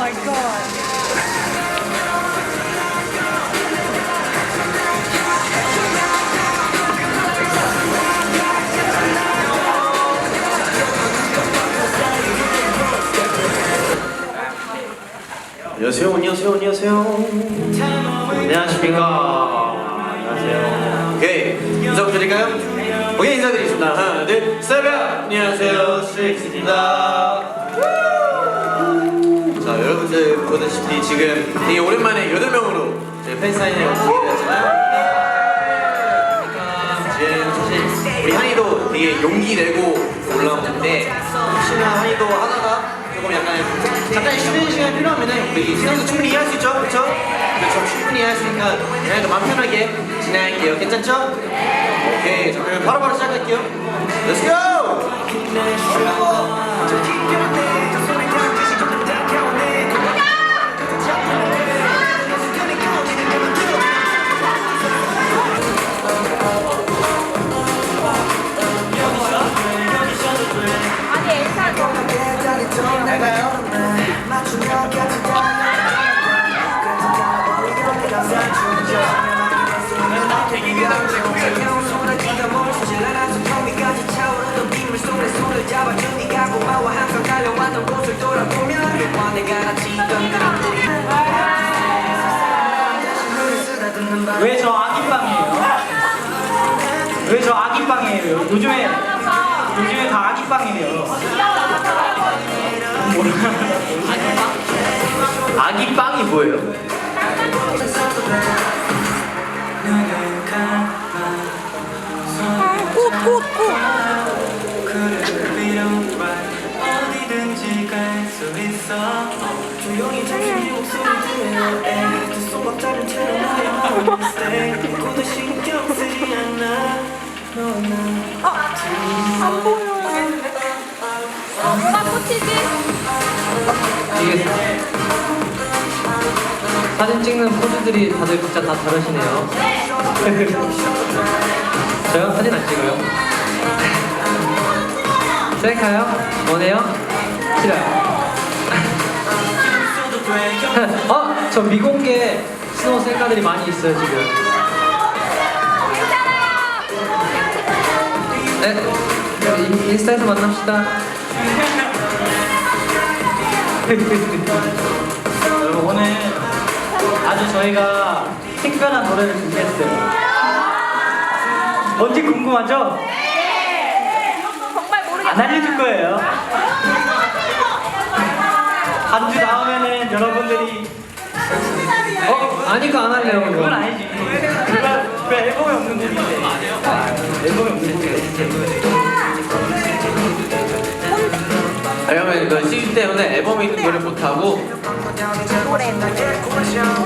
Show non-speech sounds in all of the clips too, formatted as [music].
my god. 안녕하세요, 안녕하세요, 안녕하세요. 안녕하십니까. 안녕하세요. 오케이, 인사 부드릴까요? 오케이, 인사드리겠습니다. 하나, 둘, 셋. 안녕하세요, 스트레이키즈입니다. 자, 여러분들 보다시피 지금 되게 오랜만에 8명으로 저희 팬사인회 오게 되었잖아요. 지금 사실 우리 한이도 되게 용기 내고 올라오는데 혹시나 한이도 하다가 조금 약간 잠깐 쉬는 시간 필요하면은 우리 시간도 충분히 이해할 수 있죠? 그렇죠? 그렇죠 충분히 이해할 수 있으니까 그냥 마음 편하게 진행할게요 괜찮죠? 오케이 자 그럼 바로바로 시작할게요 Let's go! 왜 저 아기빵이에요? 왜 저 아기빵이에요? 요즘에 요즘에 다 아기빵이에요. 아기 빵이 뭐예요? 않아 안 보여. 엄마 꽃이지? 이게 사진 찍는 포즈들이 다들 각자 다 다르시네요. 저요? 사진 안 찍어요. 셀카요? 원해요? 싫어요. [laughs] 어? 저 미공개 스노우 셀카들이 많이 있어요 지금. 네, 인- 인스타에서 만납시다. 여러분 오늘 아주 저희가 특별한 노래를 준비했어요. 뭔지 궁금하죠? 정말 모르겠어. 안 알려줄 거예요. 한 주 나오면은 여러분들이 어? 아니까 안 할래요 그건 그건. 아니지. 그가 그 앨범에 없는 곡인데. 앨범에 없는 곡. 왜냐면 그 시즌 때문에 앨범에 있는 노래 못하고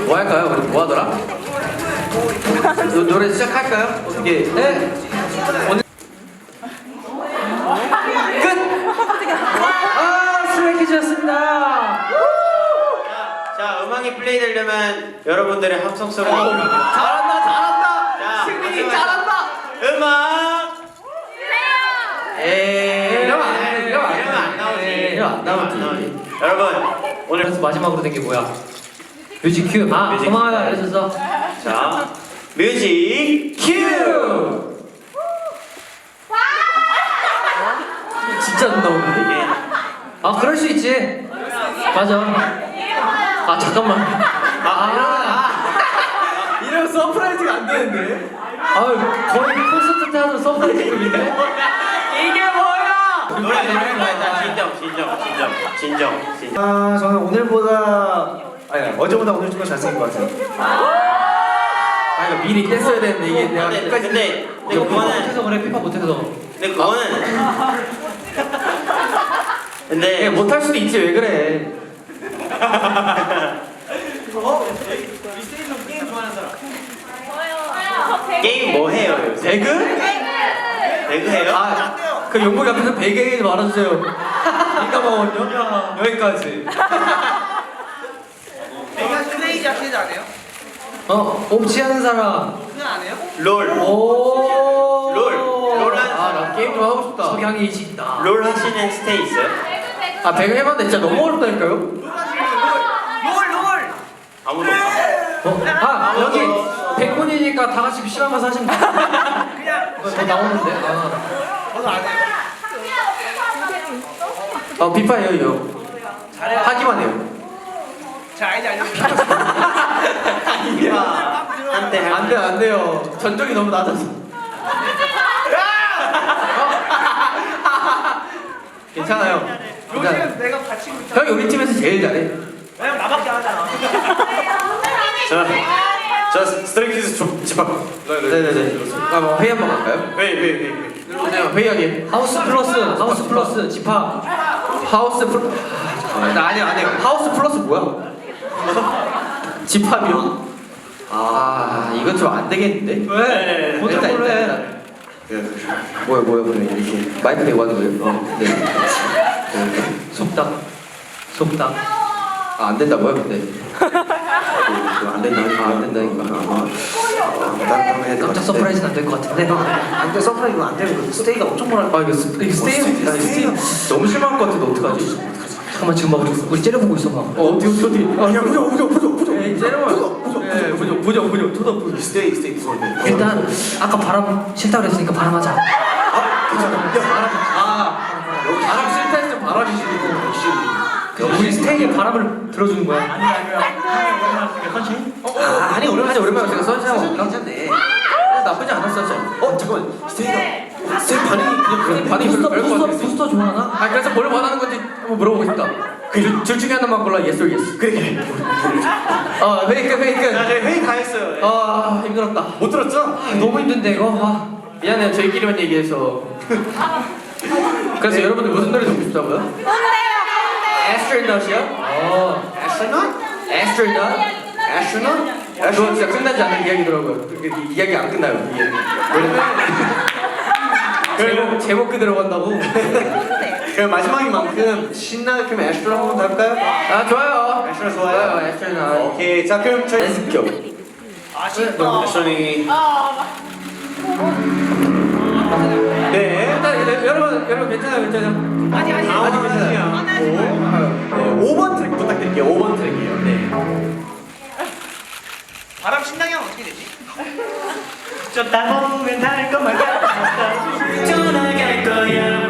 뭐 할까요? 우리 뭐 하더라? 노, 노래 시작할까요? 어떻게? 네? 오늘 끝! 아 스트레이키즈였습니다. 자, 음악이 플레이 되려면 여러분들의 소리가 필요합니다. 잘한다, 잘한다! 자, 승민이 잘한다! 음악! 이러면 안 나오지. 여러분, 오늘 그래서 마지막으로 된 게 뭐야? 뮤직 큐. 아, 뮤직 고마워요 큐. 알려줘서. 자, 뮤직 큐! 진짜 안 나오는데? 이게 아 그럴 수 있지. 맞아. 아 잠깐만. 아, 아, 이러면 [laughs] 서프라이즈가 안 되는데? 아 거의 콘서트 때 하는 서프라이즈급인데? 이게? 노래 노래 노래 자, 진정, 진정, 진정, 진정, 진정. 아 저는 오늘보다 아니 어제보다 오늘 좀 더 잘생긴 것 같아요. 아 이거 미리 뗐어야 되는데 이게 내가 근데, 끝까지 근데, 근데 그거는 못해서 그래 피파 못해서. 근데 그거는 근데 얘 못할 수도 있지 왜 그래? 저요. 게임 뭐 해요 요새? 배그? 배그 해요? 아 그 용국 앞에서 베개 말아주세요. 이까 먹었냐? 여기까지. 내가 스테이지 아시지 않아요? 어 옵치하는 사람. 그건 안 해요? 롤. 오. 롤. 롤 하는 아 나 게임 좀 하고 싶다. 석양이 있다. 롤 하시는 스테이 있어요? 아 배그 해봤는데 진짜 너무 어렵다니까요? 롤 하시는 롤 아무도 없어. 어? 아 여기 백분이니까 다 같이 PC방 가서 하시면 돼요. 그냥 뭐 나오는데? 아. 저도 안 해요. 어 비파예요 이거. 하기만 해요. 제 아이디 알려주세요. 한때 안돼 안 돼요. 전적이 너무 낮아서. 괜찮아요. 괜찮아요. 요즘 내가 다치고 있잖아. 형이 우리 팀에서 제일 잘해. 왜냐면 나밖에 안 하잖아. 자, 자 스트레이키즈 집합. 네네네. 아뭐 회의 한번 갈까요? 회의 회의 회의. 그냥 회의하게. 하우스 플러스 하우스 플러스 집합. 하우스 플. 아, 나 아니야 아니야. 하우스 플러스 뭐야? 집합이요? 아 이건 좀 안 되겠는데? 왜? 일단 일단 일단. 뭐야 뭐야 뭐야 이렇게 마이크 대고 하는 거예요? 어, 네. 네. 속닥 속닥 아, 안 된다고요? 근데 안 된다 아, 안 된다니까 아, 깜짝 서프라이즈는 안 될 것 같은데 안돼 서프라이즈 안 되고 스테이가 엄청 뭐라 아 이거 스, 이거 스테이 아, 스테이 너무 심할 것 같은데 어떡하지? 잠깐만 지금 막 우리, 우리 째려보고 있어 봐. 어 어디 어디 어디? 아, 부져 부져 부져 부져. 에이 째려봐. 예 부져 쳐다 부져. 스테이 스테이 소리. 일단 아까 바람 싫다 그랬으니까 바람하자. 아 바람 싫다 했으면 바람이 싫고. 우리 스테이에 바람을 들어주는 거야. 아니 아, 아니 오늘 아니 오랜만에 제가 선샤워? 괜찮네. 나쁘지 않았어 진짜. 어 잠깐만 스테이가 스테이 반응이 그냥 그런 반응이 별로 별거 부스터 같아. 부스터 좋아하나? 아 그래서 뭘 원하는 건지 한번 물어보고 싶다. 그둘 중에 하나만 골라 yes or yes. 그래. 아 회의 끝 회의 끝. 자, 저희 회의 다 했어요. 아 힘들었다. 못 들었죠? 너무 힘든데 이거. 아, 미안해요 저희끼리만 얘기해서. [laughs] 그래서 여러분들 무슨 노래 듣고 싶다고요? Astronaut이요? 어. 애쉬나? Astronaut? 애쉬나? 그거 진짜 끝나지 않는 이야기더라고요. 그, 그 이야기 안 끝나요. 이게. 제목 제목 그대로 간다고. 그럼 마지막인 만큼 신나게 그럼 애쉬로 한번 더 할까요? 아 좋아요. 애쉬로 좋아요. Astronaut. 오케이, 자 그럼 저희 연습교. 아쉽다. 애쉬니. 네. 일 단 여러분 여러분 괜찮아요 괜찮아요. 아니 아니. 아직 괜찮아요. 네, 5번 트랙 부탁드릴게요. 5번 트랙이에요. 네. 바람 신나게 하면 어떻게 되지? 좀 따보면 달것 말까 떠나갈 거야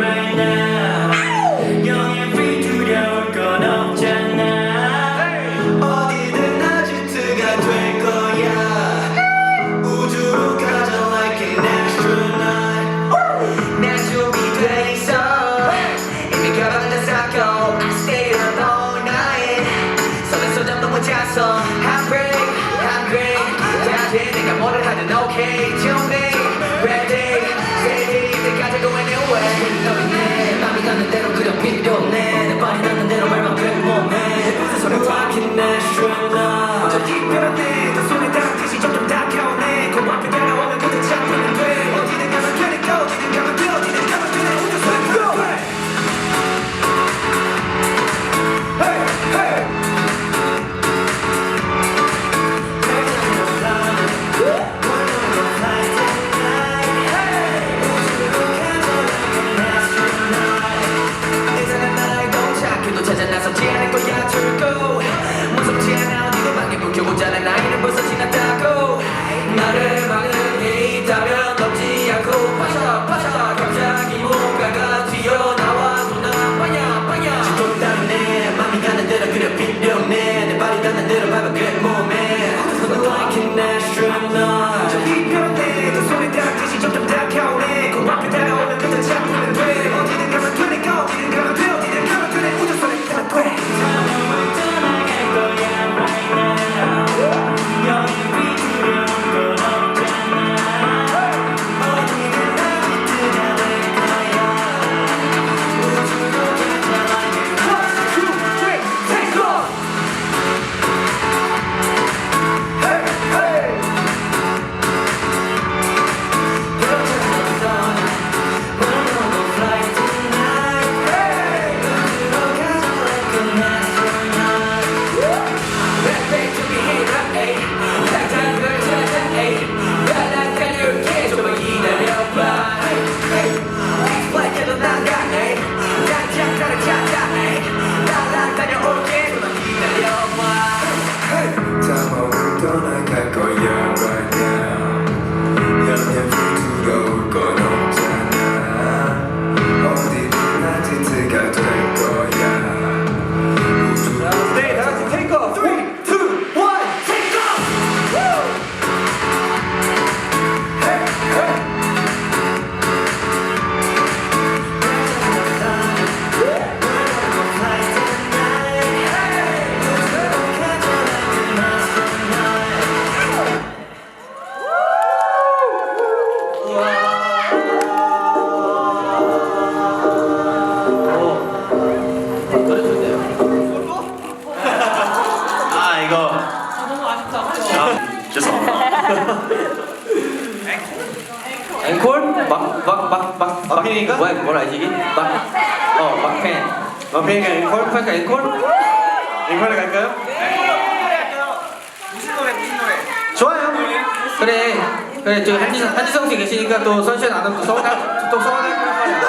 한지성 씨 계시니까 또 선샤인 안 하면 또 서운할 또 서운할 거란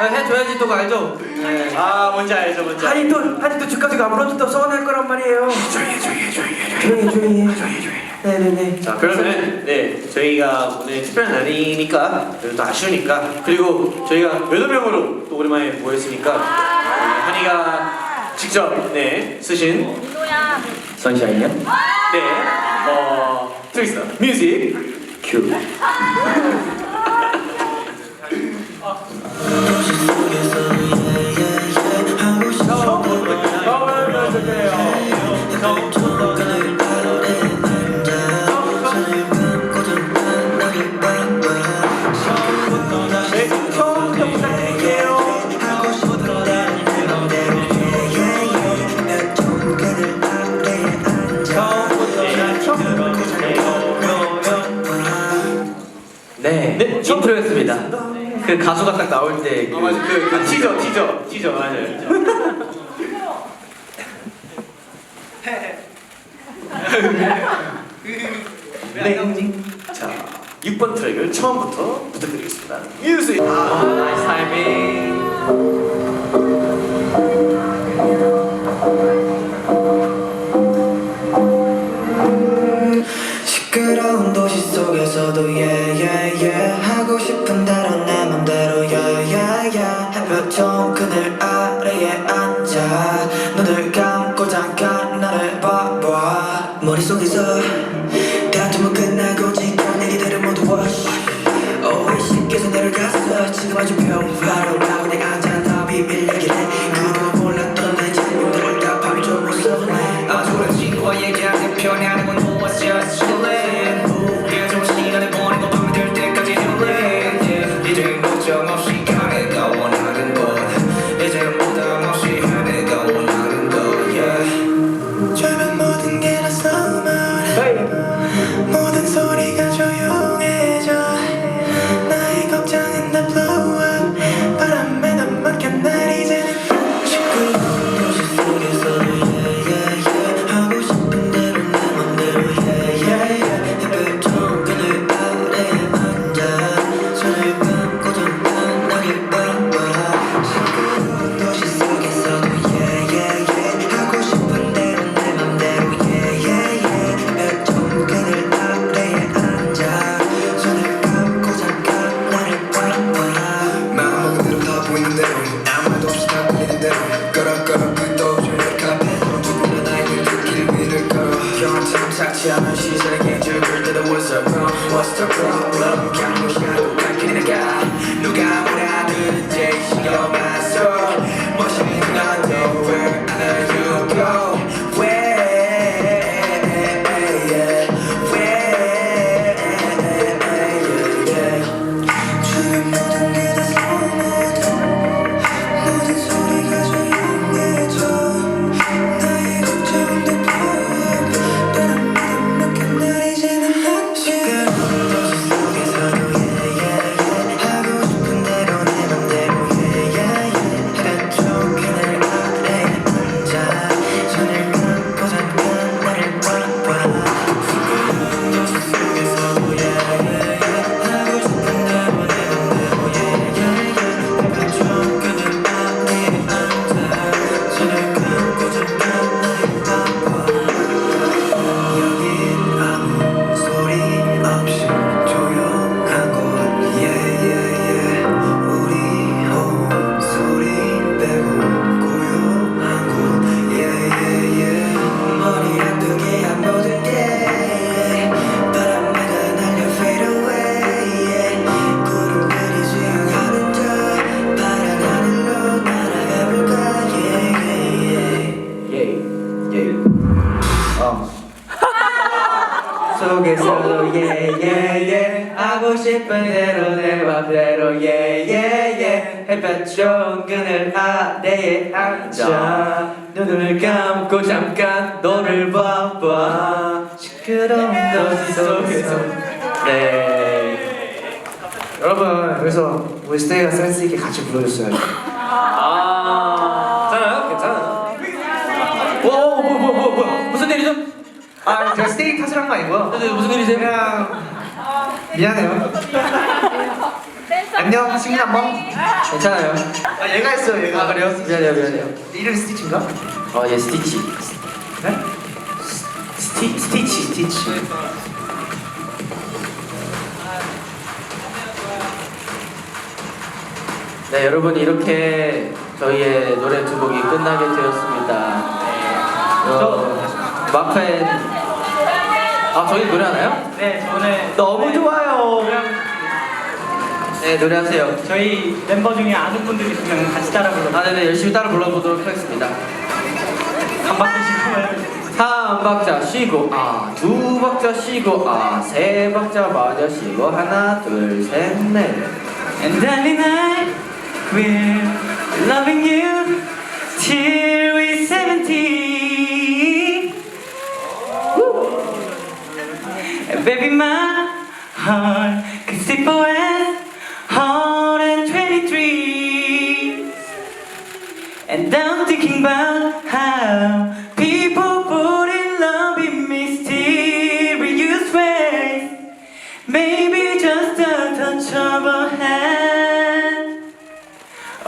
아, 해줘야지 또 알죠. 네. 아 뭔지 알죠 뭔지 아니 또 아니 또 집까지 안 불러도 또 서운할 거란 말이에요. 조용히 해, 조용히 해, 조용히 해, 조용히 해, 조용히 해. 네네네. 네, 네. 자 그러면 네 저희가 오늘 특별한 날이니까 그리고 또 아쉬우니까 그리고 저희가 여덟 명으로 또 오랜만에 모였으니까 네, 한이가 직접 네 쓰신 민호야. 선샤인이요? 네 어 트위스터 뮤직 큐. 인트로였습니다. 그 가수가 딱 나올 때 그, 맞아. 그, 그 티저 티저 티저 맞아요. 네. 네. 자 6번 트랙을 처음부터 부탁드리겠습니다. 뮤직 아 나이스 타이밍. was just too. 좋은 그늘 아래에 앉아 눈을 감고 잠깐 너를 봐봐 시끄러운 너지 속에서 네 여러분 그래서 우리 스테이가 센스 있게 같이 불러줬어요 아 괜찮아요? 괜찮아요? 오 뭐야 뭐, 뭐, 무슨 일이죠? 아 제가 스테이 탓을 한 거 아니고요 네, 네, 무슨 일이세요? 그냥 미안해요 안녕, 승남멍. 괜찮아요. 아, 얘가 했어요, 얘가. 아 그래요? 미안해요 미안해요. 이름이 스티치인가? 어얘 스티치. 네? 스티, 스티치, 스티치. 네 여러분 이렇게 저희의 노래 두 곡이 끝나게 되었습니다. 어, 마크엔 아 저희 노래 하나요? 네, 저는 너무 좋아요. 네 노래하세요. 저희 멤버 중에 아는 분들 있으면 같이 따라 불러. 아 네네 열심히 따라 불러보도록 하겠습니다. 한 바퀴씩 한번 한 박자 쉬고 아 두 박자 쉬고 아 세 박자 마저 쉬고 하나 둘 셋 넷 And darling, I will loving you till we're 70. And baby, my heart can sleep away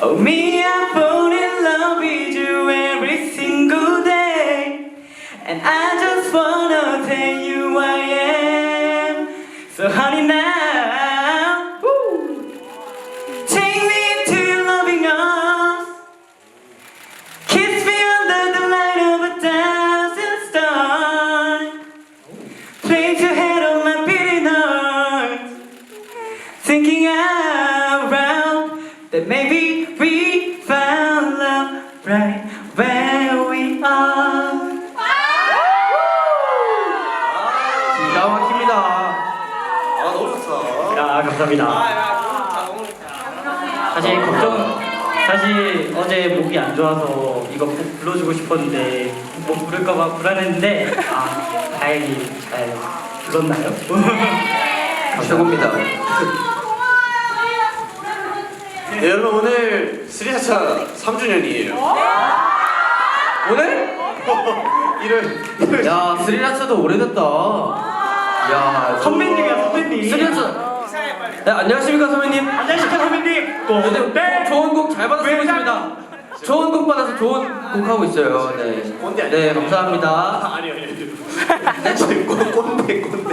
Oh, me, I fall in love with you every single day. And I just wanna tell you I am. So, honey, now, 감사합니다. 아, 너무 사실 걱정, 사실 어제 목이 안 좋아서 이거 꼭 불러주고 싶었는데 못 부를까봐 불안했는데 아 다행히 잘 불렀나요? [laughs] 최고입니다. 네, 여러분 오늘 스리아차 3주년이에요. 오늘? [laughs] 이를 야 스리라차도 오래됐다. 야 선배님이야 선배님. 스리라차. 네 안녕하십니까 선배님. 안녕하십니까 선배님. 또 네, 좋은 곡 잘 받았으면 좋겠습니다. 좋은 곡 받아서 좋은 곡 하고 있어요. 네. 꼰대 아니에요? 네 감사합니다. 아, 아니요 아니요. 아니요. 꼰 꼰대 꼰대.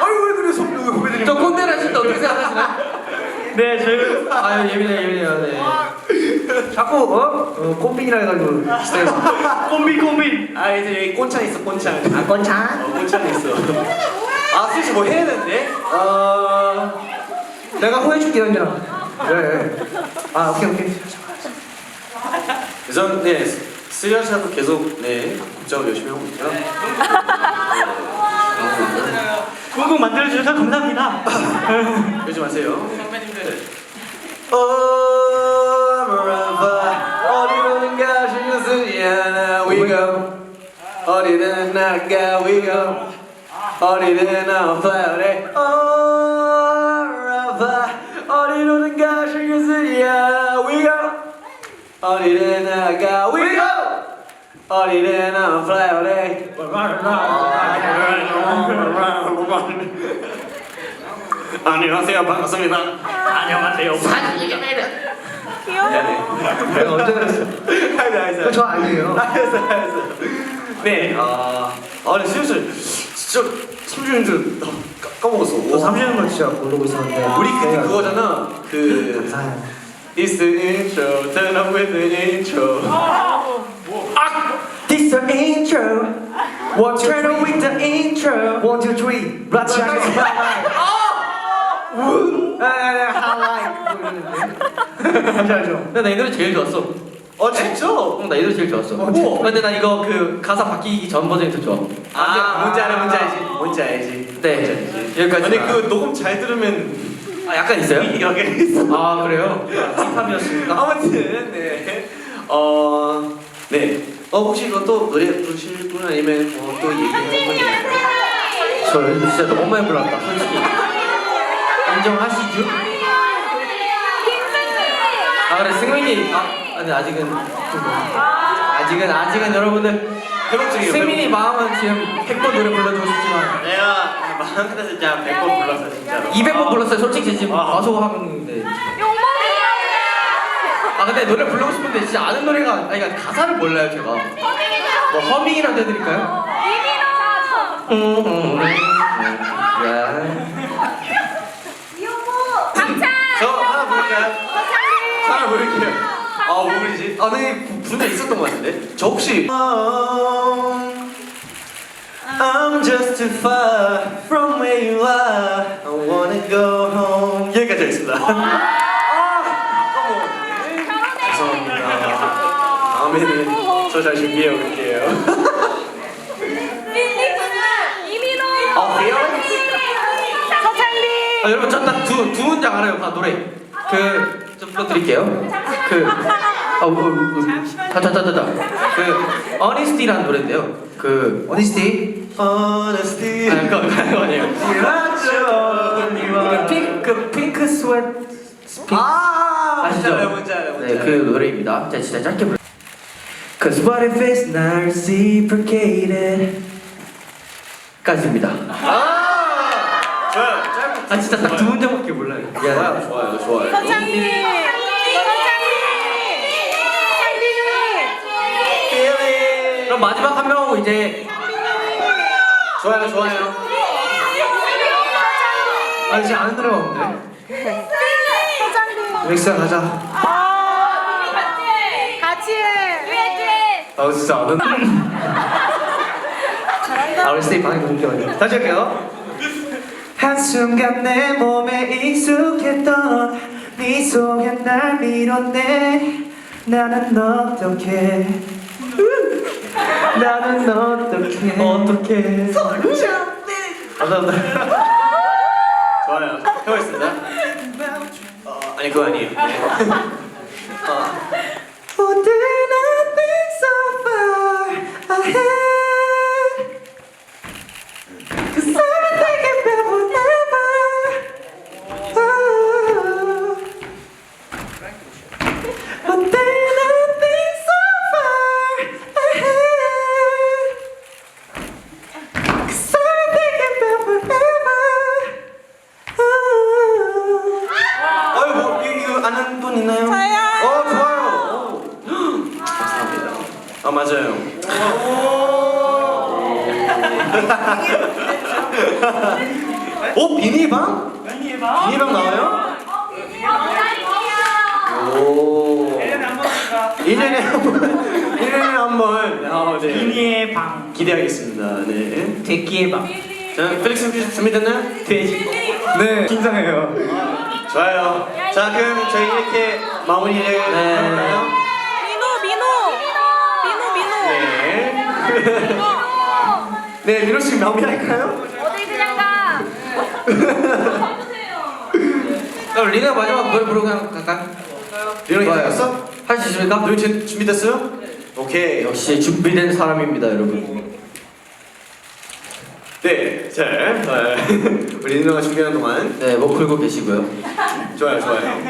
아유 왜 그래 선배 왜 후배들이? 저 꼰대를 하실 때 어떻게 생각하시나요? 네 저희 아유 예민해 예민해요. 네. 자꾸, 어? 어 콤빙이라 해가지고. 콤비 콤비. 아 이제 여기 꼰창 있어 꼰창. 아, 건찬? 어, 꼰창 있어. 아 슬슬 뭐 해야 되는데? 어. 내가 호해줄게, 현진아. 그래. 아, 오케이, 오케이. 우선 네 스리아차도 계속 네 곡작을 열심히 하고 있고요. 꾹꾹 만들어주셔서 감사합니다. 그러지 마세요. 선배님들. Oh, Marava, 신경 쓰지 않아 we go. 어디든 나가 we go. 어디든 away. Oh, Marava, 어디로든가 신경 쓰지 않아 we go. 어디든 나가 we go. 어디든 나 fly away. 안녕하세요 반갑습니다. 안녕하세요. 미안해. 내가 언제 그랬어? 알겠어 알겠어. 저 아니에요. 알겠어 알겠어. 네, 아, 아, 근데 슬슬 진짜 3주년 줄 까- 까먹었어. 저 와. 3주년 걸 진짜 모르고 있었는데. 우리 그때 그거잖아. 그 감사해요. It's the intro, turn up with the intro. This the intro. One, two, three. with the intro. One, two, three. 라치 하겠습니다 잠시만요. 근데 나이 노래 제일 좋았어. 어 진짜? 응, 나 이 노래 제일 좋았어. 우와. 근데 나 이거 그 가사 바뀌기 전 버전이 더 좋아. 아, 뭔지 알아, 뭔지 알지, 뭔지 알지. 네. 여기까지. 아니 그 녹음 잘 들으면 아 약간 있어요? [laughs] 여기 있어. 아 그래요? 힙합이었습니다. 아무튼 네. 어, 네. 어 혹시 이거 또 노래 부르실 분 아니면 뭐또 얘기하는 분? 저 진짜 너무 많이 불렀다. 솔직히. 인정하시죠? 아 그래 승민이 아 근데 아직은 아직은 아직은 여러분들 회복 중이에요. 승민이 마음은 지금 100번 노래 불러주고 싶지만 내가 마음 같아서 진짜 100번 불렀어 진짜로. 200번 불렀어요 솔직히 지금 아. 과소 하는데 아 근데 노래 부르고 싶은데 진짜 아는 노래가 아니 그러니까 가사를 몰라요 제가 뭐 허밍이라도 해드릴까요? 음, 야. 저 하나 부를까요? 하나 부를게요. 아, 뭐 부르지? 아, 네, 부- 부른 적 있었던 것 같은데? 저 혹시 I'm just too far from where you are. I wanna go home. 여기까지 하겠습니다. 아, 어머 죄송합니다. 다음에는 저 잘 준비해 올게요. 아, 그래요? 아, 여러분 저 딱 두 두 문장 알아요? 다 노래. 그좀 불러드릴게요. 그 어, 어, 어, 자자자자자 그 어니스티라는 노래인데요 그 어니스티 아니 그거 그거 아니에요 그 핑크 그 핑크 스웨트 핑크 아, 아시죠? 뭔지 알아요, 뭔지 알아요, 뭔지 네, 그 알아요. 노래입니다. 자, 진짜 짧게 불러. Cause what if it's not reciprocated? 까지입니다. 아, 좋아요. 짧고 아, 진짜 딱 두 문장밖에 몰라요. 미안해요. 좋아요, 좋아요, 좋아요. 그럼 마지막 한 명하고 이제 좋아요, 좋아요. 아, 이제 아는 노래가 없는데. 믹스 가자. 같이 해. 아, 진짜 아는. 아, 우리 스테이 못 껴가지고. 다시 할게요. 한순간 내 몸에 익숙했던 네 속에 날 밀어내 나는 어떻게 나는 어떻게 어떡해. 감사합니다. 좋아요. 해보겠습니다. 어, 아니, 그거 아니에요. 자, 필릭스 준비됐나요? 돼지. 네, 긴장해요. 좋아요. 자, 그럼 저희 이렇게 마무리를 해볼까요? 민호 민호 민호 민호. 네. 네, 민호 씨 마무리할까요? 어디 그냥 가. 그럼 리나 마지막 노래 부르고 그냥 갈까요? 민호 좋아요. 괜찮았어? 할 수 있습니까? 민호 준비됐어요? 오케이. 역시 준비된 사람입니다, 여러분. 네, 자, 어, [laughs] 우리 민호가 준비하는 동안 네, 목 풀고 계시고요. 좋아요, 좋아요.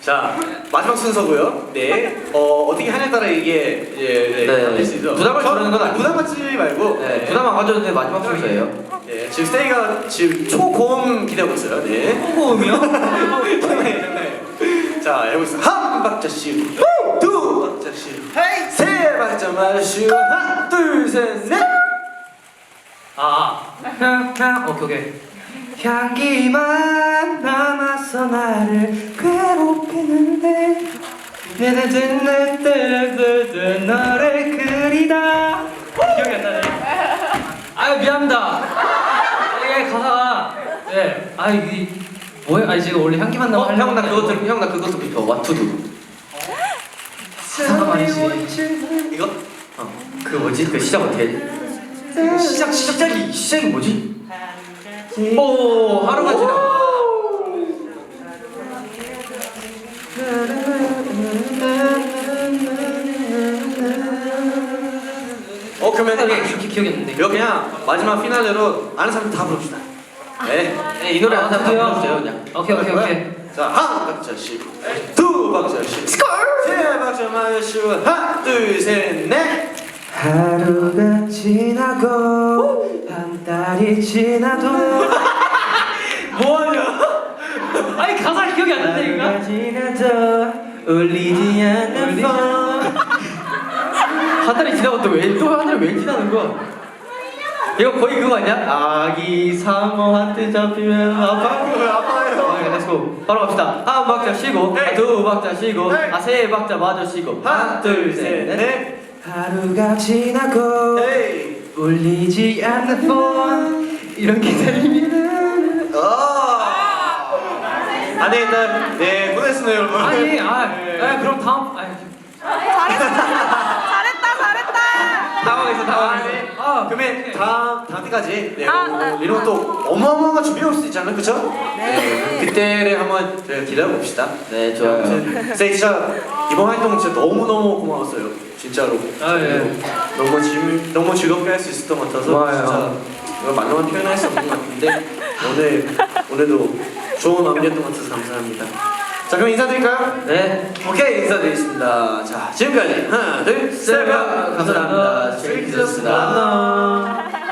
자, 마지막 순서고요. 네, 어 어떻게 하냐에 따라 이게 이제 네, 네. 바뀔 수 있죠. 부담을 주는 건 아니고. 부담 갖지 말고. 네, 부담 안 가져도 돼 마지막 순서예요. 네, 지금 스테이가 지금 초고음 기대하고 있어요. 네. 고음이요? [laughs] 네, 네. 자, 해보겠습니다. 한 박자 씩, 두 박자 씩, 세 박자 마시고 하나, 둘, 셋, 넷. 아, 그냥, 그냥, 오케이, 오케이. 향기만 남아서 나를 괴롭히는데 네네네네네네 너를 그리다 기억이 안 나네. 아유, 미안합니다. 이게 가사가, 네, 아, 이게, 뭐야? 아, 지금 원래 향기만 나면 어, 하려고 형, 나 했는데. 그것도, 형, 나 그것도 비켜. 와투두. 잠깐만이지. 이거? 어, 그 뭐지? 그 시작 어떻게 해? 시작, 시작이, 시작이 뭐지? 오, 하루가 지나. 어, 그러면 기, 기, 기억이 안 나는데. 이거 그냥 마지막 피날레로 아는 사람 다 부릅시다. 네. 네, 이 노래 항상 불러주세요 그냥. 오케이 오케이 오케이 자, 한 박자씩, 두 박자씩, 세 박자만 쉬고 하나, 둘, 셋, 넷. 하루가 지나고 한 달이 지나도 뭐하냐 아니 가사 기억이 안 난다니까 하루가 지나도 울리지 않는 폰한 달이 지나고 또왜또한 달이 왜 지나는 거야 이거 거의 그거 아니야? 아기 상어한테 잡히면 아파요 아파요. 아, 렛츠고 바로 갑시다 한 박자 쉬고 네. 아, 두 박자 쉬고 네. 아 세 박자 마저 쉬고 하나, 둘, 셋, 넷 넷. 하루가 지나고 에이. 울리지 않는 폰 이런 기다림이 아. 안 되겠다. 네, 보냈습니다, 여러분. 아니 아, 네. 아 그럼 다음 아니 잘했다 잘했다. 당황했어 당황했어 아 그러면 다음 다음 때까지 네, 아, 어, 아. 이런 또 어마어마한 준비가 올수 있잖아요, 그렇죠? 네. 그때를 한번 저희가 기다려 봅시다. 네 좋아요. 네, 진짜 이번 활동 진짜 너무 너무 고마웠어요, 진짜로. 아, 예. 너무 즐 너무 즐겁게 할 수 있었던 것 같아서 고마워요. 진짜 이거 말로만 표현할 수 없는 것 같은데 오늘 오늘도 좋은 마무리였던 것 같아서 감사합니다. 자 그럼 인사드릴까요? 네 오케이 인사드리겠습니다. 자 지금까지 하나 둘셋 감사합니다. 스트레이키즈였습니다. 안녕